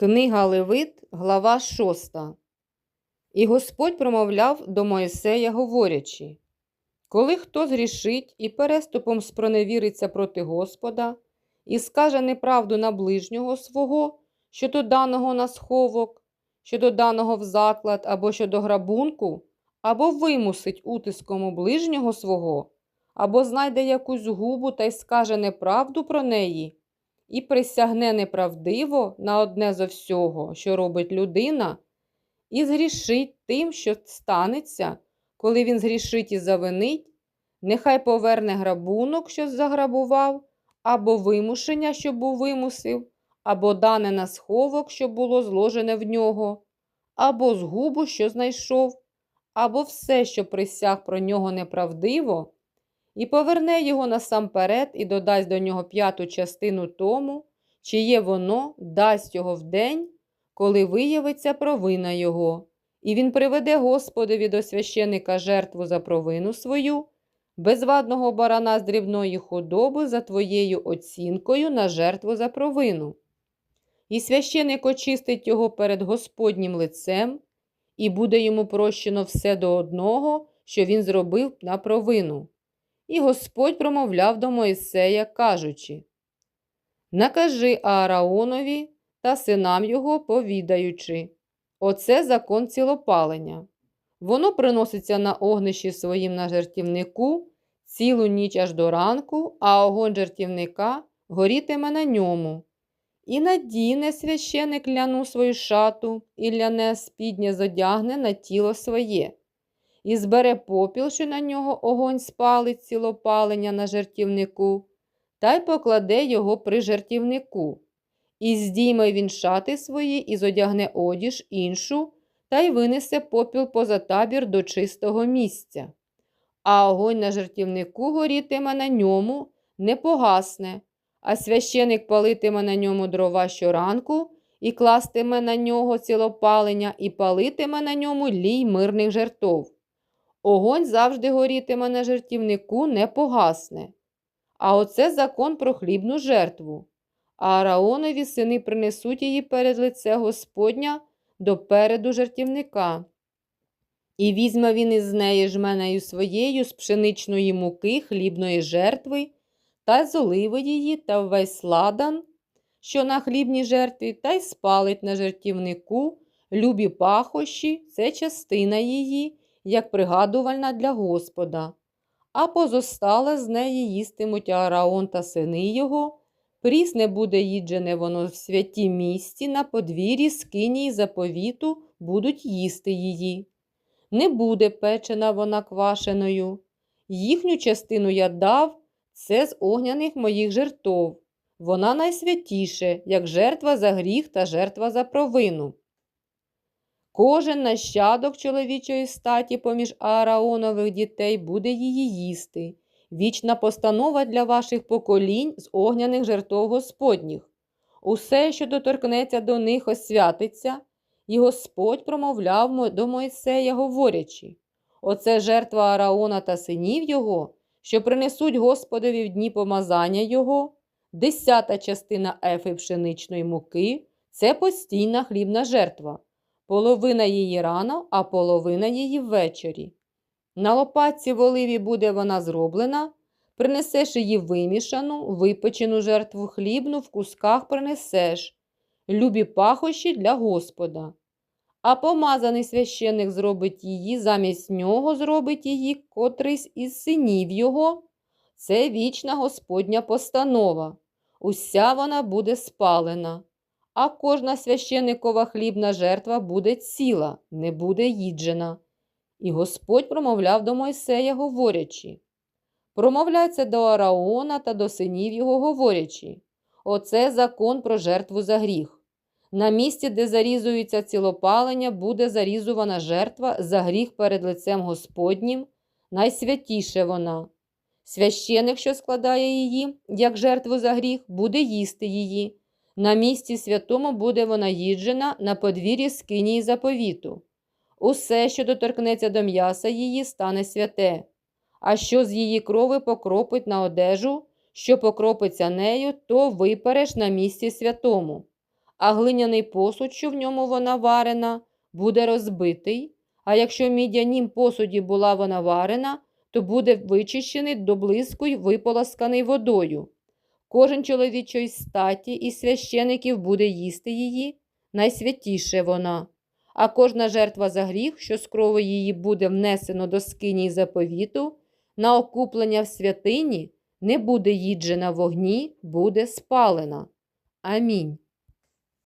Книга Левит, глава 6. І Господь промовляв до Моїсея, говорячи: Коли хто згрішить і переступом спроневіриться проти Господа, і скаже неправду на ближнього свого, щодо даного на сховок, щодо даного в заклад або щодо грабунку, або вимусить утиском у ближнього свого, або знайде якусь губу та й скаже неправду про неї і присягне неправдиво на одне зо всього, що робить людина, і згрішить тим, що станеться, коли він згрішить і завинить, нехай поверне грабунок, що заграбував, або вимушення, що був вимусив, або дане на сховок, що було зложене в нього, або згубу, що знайшов, або все, що присяг про нього неправдиво і поверне його насамперед і додасть до нього п'яту частину тому, чиє воно дасть його в день, коли виявиться провина його, і він приведе Господові до священика жертву за провину свою, безвадного барана з дрібної худоби за твоєю оцінкою на жертву за провину. І священик очистить його перед Господнім лицем, і буде йому прощено все до одного, що він зробив на провину. І Господь промовляв до Моїсея, кажучи: Накажи Аараонові та синам його, повідаючи, оце закон цілопалення. Воно приноситься на огнищі своїм на жертівнику цілу ніч аж до ранку, а огонь жертівника горітиме на ньому. І надіне священик ляну свою шату, і ляне спіднє зодягне на тіло своє і збере попіл, що на нього огонь спалить цілопалення на жертівнику, та й покладе його при жертівнику. І здійме він шати свої, і зодягне одіж іншу, та й винесе попіл поза табір до чистого місця. А огонь на жертівнику горітиме на ньому, не погасне, а священик палитиме на ньому дрова щоранку і кластиме на нього цілопалення, і палитиме на ньому лій мирних жертов. Огонь завжди горітиме на жертівнику, не погасне. А оце закон про хлібну жертву. А Араонові сини принесуть її перед лице Господня до переду жертівника. І візьме він із неї жменею своєю з пшеничної муки, хлібної жертви, та золиви її та весь ладан, що на хлібній жертві, та й спалить на жертівнику, любі пахощі, це частина її як пригадувальна для Господа, а позостале з неї їстимуть Аараон та сини його, прісне буде їджене воно в святі місті, на подвір'ї скині й заповіту будуть їсти її. Не буде печена вона квашеною. Їхню частину я дав це з огняних моїх жертов. Вона найсвятіше, як жертва за гріх та жертва за провину. Кожен нащадок чоловічої статі поміж Аараонових дітей буде її їсти. Вічна постанова для ваших поколінь з огняних жертов Господніх. Усе, що доторкнеться до них, освятиться, і Господь промовляв до Мойсея, говорячи: Оце жертва Аараона та синів його, що принесуть Господові в дні помазання його, десята частина ефи пшеничної муки це постійна хлібна жертва половина її рано, а половина її ввечері. На лопатці в оливі буде вона зроблена, принесеш її вимішану, випечену жертву хлібну, в кусках принесеш, любі пахощі для Господа. А помазаний священник зробить її, замість нього зробить її котрийсь із синів його. Це вічна Господня постанова. Уся вона буде спалена а кожна священикова хлібна жертва буде ціла, не буде їджена. І Господь промовляв до Мойсея, говорячи промовляється до Араона та до синів його, говорячи Оце закон про жертву за гріх. На місці, де зарізується цілопалення, буде зарізувана жертва за гріх перед лицем Господнім, найсвятіше вона. Священик, що складає її, як жертву за гріх, буде їсти її. На місці святому буде вона їджена на подвір'ї скинії заповіту. Усе, що доторкнеться до м'яса її, стане святе, а що з її крови покропить на одежу, що покропиться нею, то випереш на місці святому. а глиняний посуд, що в ньому вона варена, буде розбитий, а якщо в мідянім посуді була вона варена, то буде вичищений до блиску й виполосканий водою. Кожен чоловічої статі і священиків буде їсти її, найсвятіше вона. А кожна жертва за гріх, що з крови її буде внесено до скині заповіту, на окуплення в святині не буде їджена вогні, буде спалена. Амінь.